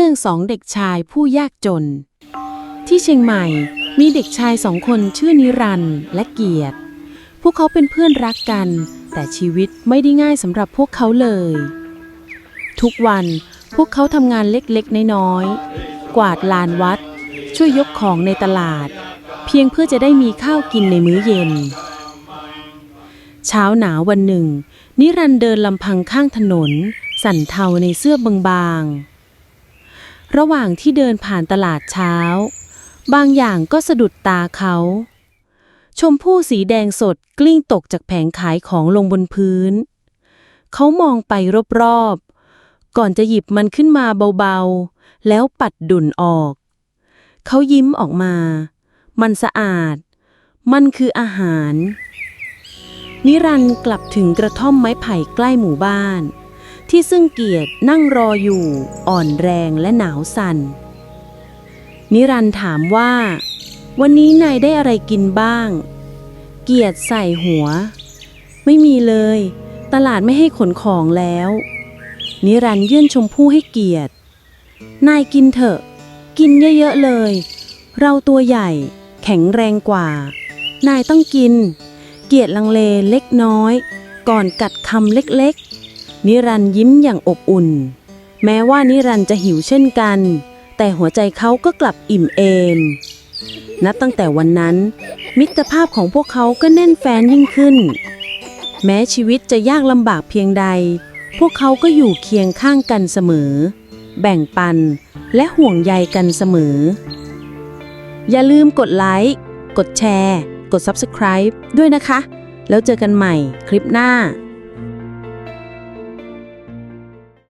ื่องสองเด็กชายผู้ยากจน ที่เชียงใหม่มีเด็กชายสองคนชื่อนิรันด์และเกียรติ พวกเขาเป็นเพื่อนรักกัน แต่ชีวิตไม่ได้ง่ายสำหรับพวกเขาเลย ทุกวันพวกเขาทำงานเล็กๆ น้อยๆ กวาดลานวัด ช่วยยกของในตลาด เพียงเพื่อจะได้มีข้าวกินในมื้อเย็น เช้าหนาววันหนึ่ง นิรันด์เดินลำพังข้างถนน สั่นเทาในเสื้อบางๆ ระหว่างที่เดินผ่านตลาดเช้า บางอย่างก็สะดุดตาเขา ชมพู่สีแดงสดกลิ้งตกจากแผงขายของลงบนพื้น เขามองไปรอบๆ ก่อนจะหยิบมันขึ้นมาเบาๆ แล้วปัดดุ่นออก เขายิ้มออกมา มันสะอาด มันคืออาหาร นิรันต์กลับถึงกระท่อมไม้ไผ่ใกล้หมู่บ้าน ที่ซึ่งเกียรตินั่งรออยู่อ่อนแรงและหนาวสัน่น นิรันถามว่า วันนี้นายได้อะไรกินบ้าง เกียรติใส่หัว ไม่มีเลย ตลาดไม่ให้ขนของแล้ว นิรันยื่นชมพู่ให้เกียรติ นายกินเถอะ กินเยอะๆเลย เราตัวใหญ่ แข็งแรงกว่า นายต้องกิน เกียรติลังเลเล็กน้อย ก่อนกัดคำเล็กๆ นิรันยิ้มอย่างอบอุ่น แม้ว่านิรันจะหิวเช่นกัน แต่หัวใจเขาก็กลับอิ่มเอม นับตั้งแต่วันนั้น มิตรภาพของพวกเขาก็แน่นแฟนยิ่งขึ้น แม้ชีวิตจะยากลำบากเพียงใด พวกเขาก็อยู่เคียงข้างกันเสมอ แบ่งปันและห่วงใยกันเสมอ อย่าลืมกดไลค์ กดแชร์ กด Subscribe ด้วยนะคะ แล้วเจอกันใหม่คลิปหน้า